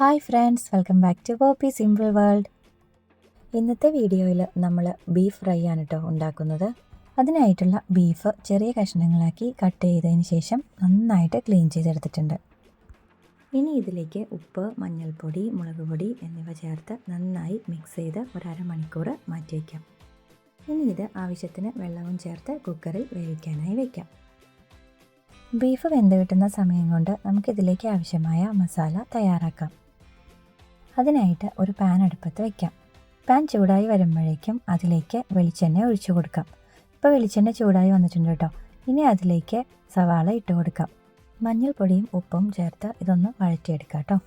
Hi friends welcome back to poppy simple world ഇന്നത്തെ വീഡിയോയിൽ നമ്മൾ ബീഫ് ഫ്രൈ ആണ് കേട്ടോ ഉണ്ടാക്കുന്നത്. അതിനായിട്ടുള്ള ബീഫ് ചെറിയ കഷ്ണങ്ങളാക്കി കട്ട് ചെയ്തതിന് ശേഷം നന്നായിട്ട് ക്ലീൻ ചെയ്തെടുത്തിട്ടുണ്ട്. ഇനി ഇതിലേക്ക് ഉപ്പ് മഞ്ഞൾപ്പൊടി മുളക് പൊടി എന്നിവ ചേർത്ത് നന്നായി മിക്സ് ചെയ്ത് ഒരമണിക്കൂർ മാറ്റി വയ്ക്കാം ഇനി ഇത് ആവശ്യത്തിന് വെള്ളവും ചേർത്ത് കുക്കറിൽ വേവിക്കാനായി വയ്ക്കാം ബീഫ് വെന്ത് കിട്ടുന്ന സമയം കൊണ്ട് നമുക്കിതിലേക്ക് ആവശ്യമായ മസാല തയ്യാറാക്കാം. അതിനായിട്ട് ഒരു പാൻ അടുപ്പത്ത് വയ്ക്കാം പാൻ ചൂടായി വരുമ്പോഴേക്കും അതിലേക്ക് വെളിച്ചെണ്ണ ഒഴിച്ചു കൊടുക്കാം. ഇപ്പോൾ വെളിച്ചെണ്ണ ചൂടായി വന്നിട്ടുണ്ട് കേട്ടോ ഇനി അതിലേക്ക് സവാള ഇട്ട് കൊടുക്കാം. മഞ്ഞൾപ്പൊടിയും ഉപ്പും ചേർത്ത് ഇതൊന്ന് വഴറ്റിയെടുക്കാം കേട്ടോ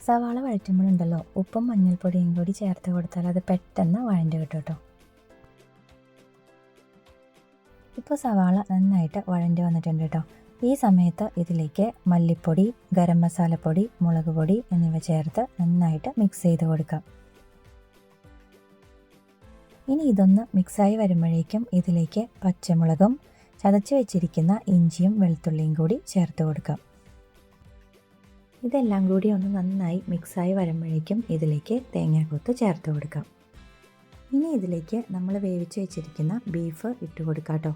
സവാള വഴറ്റുമ്പോഴുണ്ടല്ലോ ഉപ്പും മഞ്ഞൾപ്പൊടിയും കൂടി ചേർത്ത് കൊടുത്താൽ അത് പെട്ടെന്ന് വഴണ്ട് കിട്ടും കേട്ടോ ഇപ്പോൾ സവാള നന്നായിട്ട് വഴണ്ടി വന്നിട്ടുണ്ട് കേട്ടോ ഈ സമയത്ത് ഇതിലേക്ക് മല്ലിപ്പൊടി ഗരം മസാലപ്പൊടി മുളക് പൊടി എന്നിവ ചേർത്ത് നന്നായിട്ട് മിക്സ് ചെയ്ത് കൊടുക്കാം. ഇനി ഇതൊന്ന് മിക്സായി വരുമ്പോഴേക്കും ഇതിലേക്ക് പച്ചമുളകും ചതച്ച് വെച്ചിരിക്കുന്ന ഇഞ്ചിയും വെളുത്തുള്ളിയും കൂടി ചേർത്ത് കൊടുക്കാം. ഇതെല്ലാം കൂടി ഒന്ന് നന്നായി മിക്സായി വരുമ്പോഴേക്കും ഇതിലേക്ക് തേങ്ങാക്കൊത്ത് ചേർത്ത് കൊടുക്കാം. ഇനി ഇതിലേക്ക് നമ്മൾ വേവിച്ച് വെച്ചിരിക്കുന്ന ബീഫ് ഇട്ട് കൊടുക്കാം കേട്ടോ.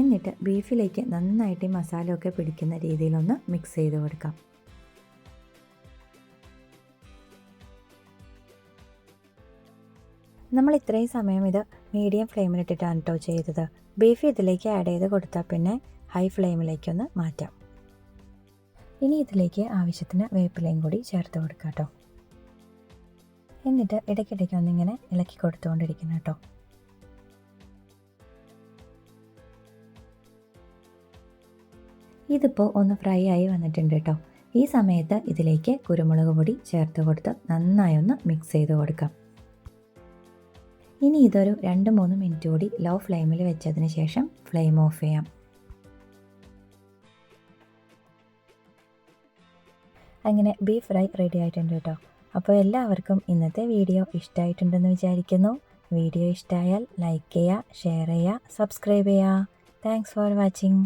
എന്നിട്ട് ബീഫിലേക്ക് നന്നായിട്ട് ഈ മസാലയൊക്കെ പിടിക്കുന്ന രീതിയിലൊന്ന് മിക്സ് ചെയ്ത് കൊടുക്കാം. നമ്മൾ ഇത്രയും സമയം ഇത് മീഡിയം ഫ്ലെയിമിലിട്ടിട്ടാണ് കേട്ടോ ചെയ്തത്. ബീഫ് ഇതിലേക്ക് ആഡ് ചെയ്ത് കൊടുത്താൽ പിന്നെ ഹൈ ഫ്ലെയിമിലേക്കൊന്ന് മാറ്റാം. ഇനി ഇതിലേക്ക് ആവശ്യത്തിന് വേപ്പിലയും കൂടി ചേർത്ത് കൊടുക്കാം കേട്ടോ എന്നിട്ട് ഇടയ്ക്കിടയ്ക്ക് ഒന്നിങ്ങനെ ഇളക്കി കൊടുത്തുകൊണ്ടിരിക്കണം കേട്ടോ. ഇതിപ്പോൾ ഒന്ന് ഫ്രൈ ആയി വന്നിട്ടുണ്ട് കേട്ടോ. ഈ സമയത്ത് ഇതിലേക്ക് കുരുമുളക് പൊടി ചേർത്ത് കൊടുത്ത് നന്നായി ഒന്ന് മിക്സ് ചെയ്ത് കൊടുക്കാം. ഇനി ഇതൊരു രണ്ട് മൂന്ന് മിനിറ്റ് കൂടി ലോ ഫ്ലെയിമിൽ വെച്ചതിന് ശേഷം ഫ്ലെയിം ഓഫ് ചെയ്യാം. അങ്ങനെ ബീഫ് ഫ്രൈ റെഡി ആയിട്ടുണ്ട് കേട്ടോ. അപ്പോൾ എല്ലാവർക്കും ഇന്നത്തെ വീഡിയോ ഇഷ്ടമായിട്ടുണ്ടെന്ന് വിചാരിക്കുന്നു. വീഡിയോ ഇഷ്ടമായാൽ ലൈക്ക് ചെയ്യുക ഷെയർ ചെയ്യുക സബ്സ്ക്രൈബ് ചെയ്യുക. Thanks for watching